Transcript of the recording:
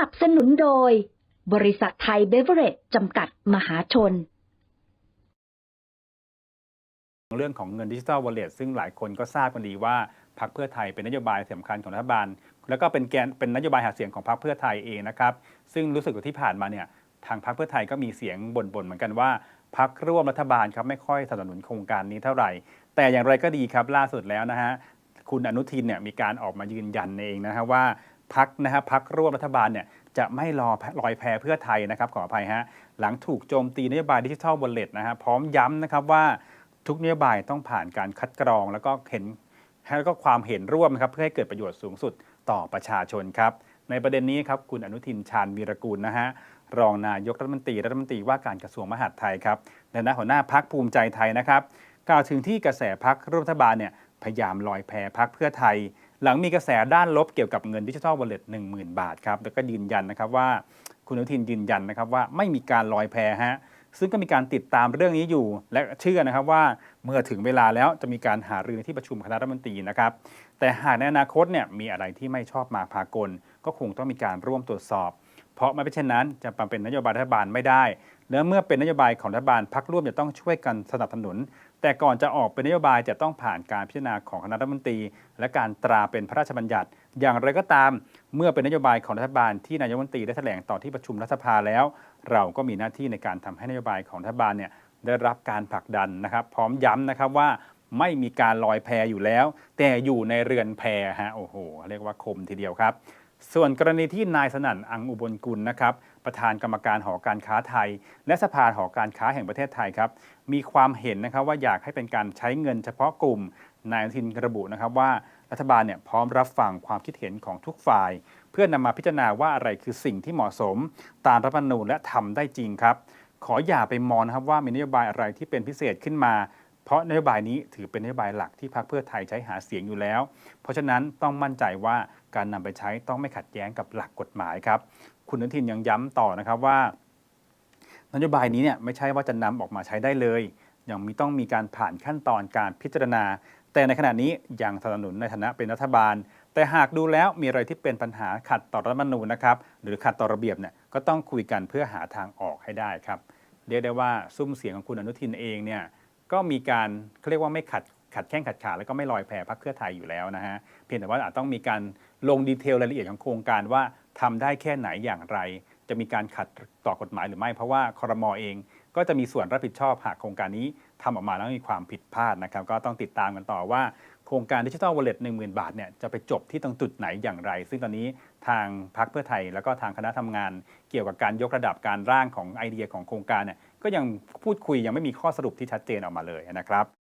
นับสนุนโดย บริษัทไทยเบเวอเรจจำกัดมหาชน เรื่องของเงินดิจิทัลวอลเล็ตซึ่งหลายคนก็ทราบกันดีว่าพรรคเพื่อไทยเป็นนโยบายสำคัญของรัฐบาล แล้วก็เป็นแกนเป็นนโยบายหาเสียงของพรรคเพื่อไทยเองนะครับ ซึ่งรู้สึกว่าที่ผ่านมาเนี่ยทางพรรคเพื่อไทยก็มีเสียงบ่นๆเหมือนกันว่าพรรคร่วมรัฐบาลครับไม่ค่อยสนับสนุนโครงการนี้เท่าไหร่ แต่อย่างไรก็ดีครับล่าสุดแล้วนะฮะคุณอนุทินเนี่ยมีการออกมายืนยันเองนะฮะว่า พรรคนะฮะพรรคร่วมรัฐบาลเนี่ยจะไม่รอลอยแพเพื่อไทยนะครับขออภัยฮะหลังถูกโจมตีนโยบายดิจิทัลวอลเลตนะฮะพร้อมย้ำนะครับว่าทุกนโยบายต้องผ่านการคัดกรอง แล้วก็เห็นแล้วก็ความเห็นร่วมนะครับเพื่อให้เกิดประโยชน์สูงสุดต่อประชาชนครับในประเด็นนี้ครับคุณอนุทินชาญวีรกูลนะฮะรองนายกรัฐมนตรีรัฐมนตรีว่าการกระทรวงมหาดไทยครับในฐานะหัวหน้าพักภูมิใจไทยนะครับกล่าวถึงที่กระแสพักร่วมรัฐบาลเนี่ยพยายามลอยแพพักเพื่อไทย หลังมีกระแสด้านลบเกี่ยวกับเงินดิจิทัลวอลเล็ตหนึ่งหมื่นบาทครับแล้วก็ยืนยันนะครับว่าคุณอนุทินยืนยันนะครับว่าไม่มีการลอยแพฮะซึ่งก็มีการติดตามเรื่องนี้อยู่ และเชื่อนะครับว่าเมื่อถึงเวลาแล้วจะมีการหารือในที่ประชุมคณะรัฐมนตรีนะครับ แต่หากในอนาคตเนี่ยมีอะไรที่ไม่ชอบมาพากล ก็คงต้องมีการร่วมตรวจสอบ เพราะไม่เช่นนั้นจะเป็นนโยบายรัฐบาลไม่ได้ และเมื่อเป็นนโยบายของรัฐบาลพักร่วมจะต้องช่วยกันสนับสนุน แต่ก่อนจะออกเป็นนโยบายจะต้องผ่านการพิจารณาของคณะรัฐมนตรี และการตราเป็นพระราชบัญญัติ อย่างไรก็ตาม เมื่อเป็นนโยบายของรัฐบาลที่นายกรัฐมนตรีได้แถลงต่อที่ประชุมรัฐสภาแล้ว เราก็มีหน้าที่ในการทำให้นโยบายของรัฐบาลเนี่ยได้รับการผลักดันนะครับ พร้อมย้ำนะครับว่าไม่มีการลอยแพอยู่แล้ว แต่อยู่ในเรือนแพฮะโอ้โห เรียกว่าคมทีเดียวครับ ส่วนกรณีที่นายสนั่นอังอุบลกุลนะครับประธานกรรมการหอการค้าไทย และสภาหอการค้าแห่งประเทศไทยครับมีความเห็นนะครับว่าอยากให้เป็นการใช้เงินเฉพาะกลุ่มนายอนุทินระบุนะครับว่ารัฐบาลเนี่ยพร้อมรับฟังความคิดเห็นของทุกฝ่าย เพื่อนำมาพิจารณาว่าอะไรคือสิ่งที่เหมาะสม ตามรัฐธรรมนูญและทำได้จริงครับ ขออย่าไปมองนะครับว่ามีนโยบายอะไรที่เป็นพิเศษขึ้นมา เพราะนโยบายนี้ถือเป็นนโยบายหลักที่พรรคเพื่อไทยใช้หาเสียงอยู่แล้ว เพราะฉะนั้นต้องมั่นใจว่าการนำไปใช้ต้องไม่ขัดแย้งกับหลักกฎหมายครับ คุณอนุทินยังย้ำต่อนะครับว่านโยบายนี้เนี่ยไม่ใช่ว่าจะนำออกมาใช้ได้เลย ยังมีต้องมีการผ่านขั้นตอนการพิจารณา แต่ในขณะนี้ยังสนับสนุนในฐานะเป็นรัฐบาล แต่หากดูแล้วมีอะไรที่เป็นปัญหาขัดต่อรัฐธรรมนูญนะครับ หรือขัดต่อระเบียบเนี่ยก็ต้องคุยกันเพื่อหาทางออกให้ได้ครับ เรียกได้ว่าซุ้มเสียงของคุณอนุทินเองเนี่ย ก็มีการเขาเรียกว่าไม่ขัดขัดแข้งขัดขาแล้วก็ไม่ลอยแพพรรคเพื่อไทยอยู่แล้วนะฮะเพียงแต่ว่าอาจต้องมีการลงดีเทลรายละเอียดของโครงการว่าทำได้แค่ไหนอย่างไร จะมีการขัดต่อกฎหมายหรือไม่ เพราะว่าครมอเองก็จะมีส่วนรับผิดชอบหากโครงการนี้ทำออกมาแล้วมีความผิดพลาดนะครับ ก็ต้องติดตามกันต่อว่าโครงการดิจิทัลวอลเล็ตหนึ่งหมื่นบาทเนี่ยจะไปจบที่ตรงจุดไหนอย่างไร ซึ่งตอนนี้ทางพรรคเพื่อไทย แล้วก็ทางคณะทำงาน เกี่ยวกับการยกระดับการร่างของไอเดียของโครงการเนี่ย ก็ยังพูดคุยยังไม่มีข้อสรุปที่ชัดเจนออกมาเลยนะครับ